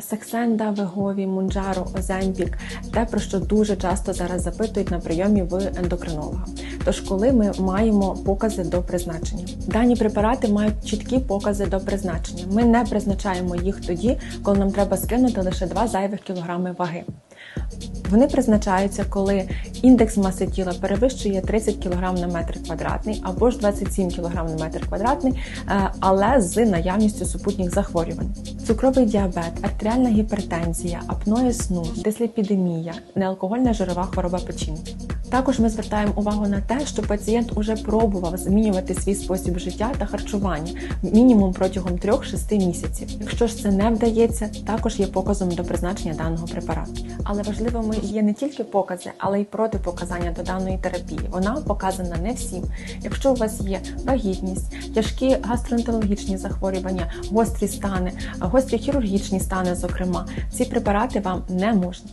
Саксенда, Вегові, Мунджаро, Оземпік те, про що дуже часто зараз запитують на прийомі в ендокринолога. Тож, коли ми маємо покази до призначення, дані препарати мають чіткі покази до призначення. Ми не призначаємо їх тоді, коли нам треба скинути лише 2 зайвих кілограми ваги. Вони призначаються, коли індекс маси тіла перевищує 30 кг на метр квадратний або ж 27 кг на метр квадратний, е, але з наявністю супутніх захворювань. Цукровий діабет, артеріальна гіпертензія, апноє сну, дисліпідемія, неалкогольна жирова хвороба печінки. Також ми звертаємо увагу на те, що пацієнт уже пробував змінювати свій спосіб життя та харчування мінімум протягом 3-6 місяців. Якщо ж це не вдається, також є показом до призначення даного препарату. Але важливими є не тільки покази, але й протипоказання до даної терапії. Вона показана не всім. Якщо у вас є вагітність, тяжкі гастроентерологічні захворювання, гострі стани, гострі хірургічні стани, зокрема, ці препарати вам не можна.